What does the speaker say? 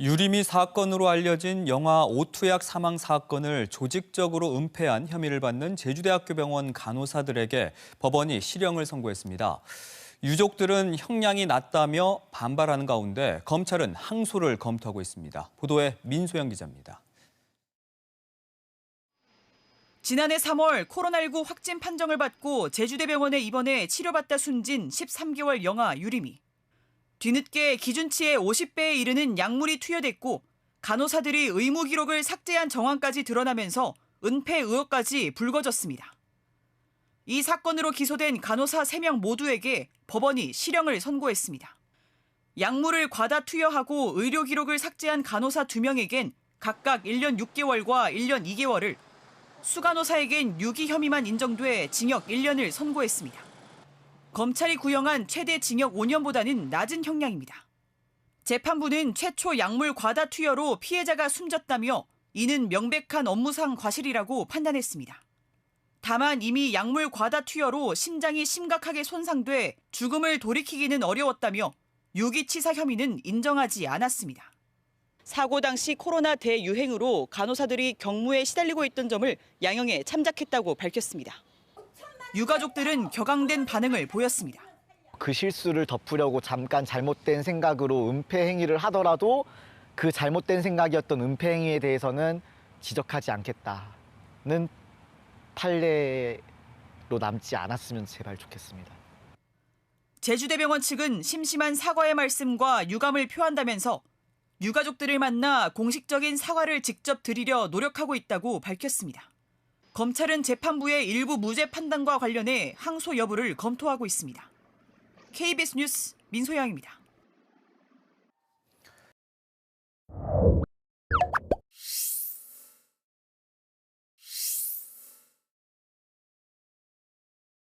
유리미 사건으로 알려진 영아 오투약 사망 사건을 조직적으로 은폐한 혐의를 받는 제주대학교 병원 간호사들에게 법원이 실형을 선고했습니다. 유족들은 형량이 낮다며 반발하는 가운데 검찰은 항소를 검토하고 있습니다. 보도에 민소영 기자입니다. 지난해 3월 코로나19 확진 판정을 받고 제주대병원에 입원해 치료받다 숨진 13개월 영아 유리미. 뒤늦게 기준치의 50배에 이르는 약물이 투여됐고 간호사들이 의무 기록을 삭제한 정황까지 드러나면서 은폐 의혹까지 불거졌습니다. 이 사건으로 기소된 간호사 3명 모두에게 법원이 실형을 선고했습니다. 약물을 과다 투여하고 의료 기록을 삭제한 간호사 2명에겐 각각 1년 6개월과 1년 2개월을 수간호사에겐 유기 혐의만 인정돼 징역 1년을 선고했습니다. 검찰이 구형한 최대 징역 5년보다는 낮은 형량입니다. 재판부는 최초 약물 과다 투여로 피해자가 숨졌다며 이는 명백한 업무상 과실이라고 판단했습니다. 다만 이미 약물 과다 투여로 심장이 심각하게 손상돼 죽음을 돌이키기는 어려웠다며 유기치사 혐의는 인정하지 않았습니다. 사고 당시 코로나 대유행으로 간호사들이 경무에 시달리고 있던 점을 양형에 참작했다고 밝혔습니다. 유가족들은 격앙된 반응을 보였습니다. 그 실수를 덮으려고 잠깐 잘못된 생각으로 은폐 행위를 하더라도 그 잘못된 생각이었던 은폐 행위에 대해서는 지적하지 않겠다는 판례로 남지 않았으면 제발 좋겠습니다. 제주대병원 측은 심심한 사과의 말씀과 유감을 표한다면서 유가족들을 만나 공식적인 사과를 직접 드리려 노력하고 있다고 밝혔습니다. 검찰은 재판부의 일부 무죄 판단과 관련해 항소 여부를 검토하고 있습니다. KBS 뉴스 민소영입니다.